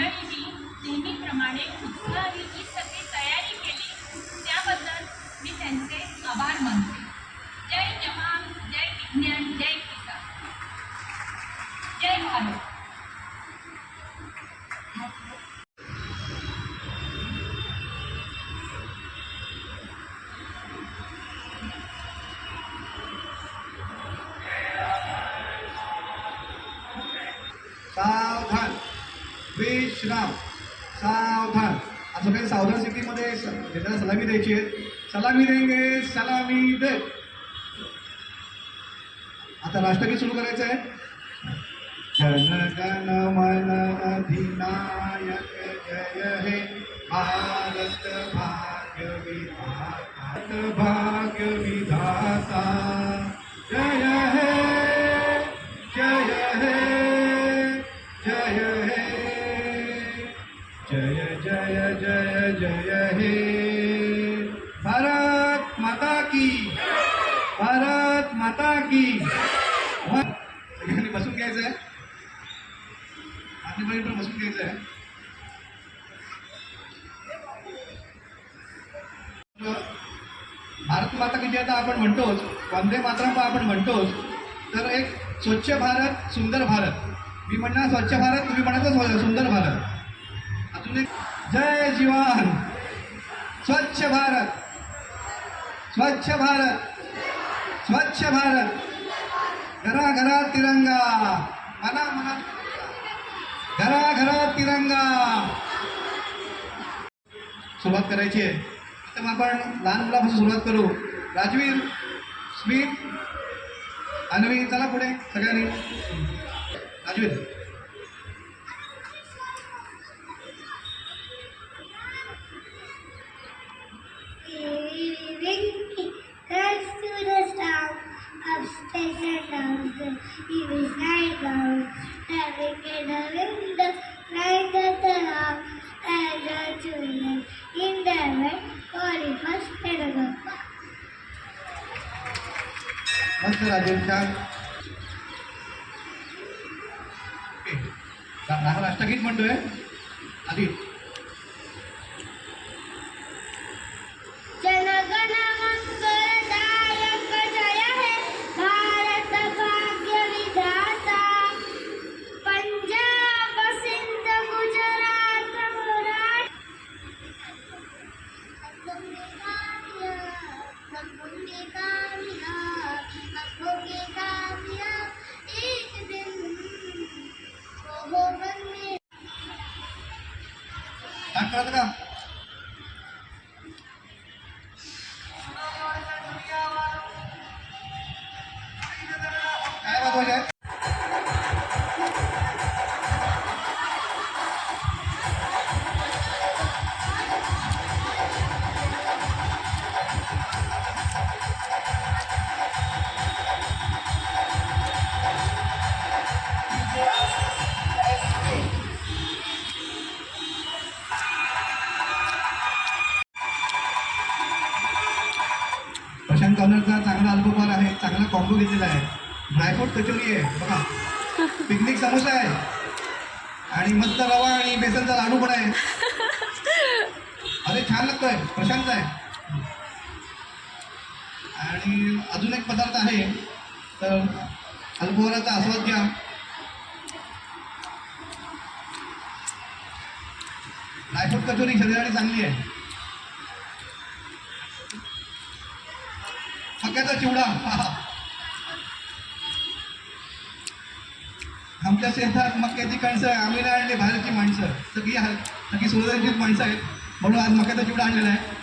मंडळींनी नेहमीप्रमाणे उत्साहाने ही सगळी तयारी केली. त्याबद्दल मी त्यांचे आभार मानते. जय जवान जय विज्ञान जय किसान. जय भारत. विश्राम. सावधान. असं काही सावधान स्थितीमध्ये ज्यांना सलामी द्यायची आहे सलामी देंगे सलामी दे. आता राष्ट्रगीत सुरू करायचं आहे. जन गण मन अधिनायक जय हे. भारत भाग्य विधाता आपली बसून घ्यायचं आहे भारत माता की आता आपण म्हणतोच वंदे मातरम आपण म्हणतोच. तर एक स्वच्छ भारत सुंदर भारत. मी म्हणणार स्वच्छ भारत तुम्ही म्हणायचं सुंदर भारत. अजून एक जय जीवन. स्वच्छ भारत. स्वच्छ भारत. स्वच्छ भारत. घराघरात तिरंगा. मना मनात घराघरात तिरंगा. सुरुवात करायची आहे. तर मग आपण लहान मुलापासून सुरुवात करू. राजवीर स्मित अन्वी चला पुढे सगळ्यांनी. राजवीर. मस्त राजीव छान ओके. राष्ट्रगीत म्हणतोय आधी स्टार्ट करायचं कलरचा चांगला अल्बम आहे चांगला कॉम्बो घेतलेला आहे. ड्रायफ्रूट कचोरी आहे बघा. पिकनिक समोसा आहे. आणि मस्त रवा आणि बेसनचा लाडू पण आहे. अरे छान लागतोय प्रशांत आहे. आणि अजून एक पदार्थ आहे. तर अल्पोहराचा आस्वाद घ्या. ड्रायफ्रूट कचोरी शरीराने चांगली आहे. मक्याचा चिवडा. आमच्या शेतात मक्याची कणसं आम्ही नाही आणली बाहेरची माणसं सगळी सगळी सोलांचीच माणसं आहेत. म्हणून आज मक्याचा चिवडा आणलेला आहे.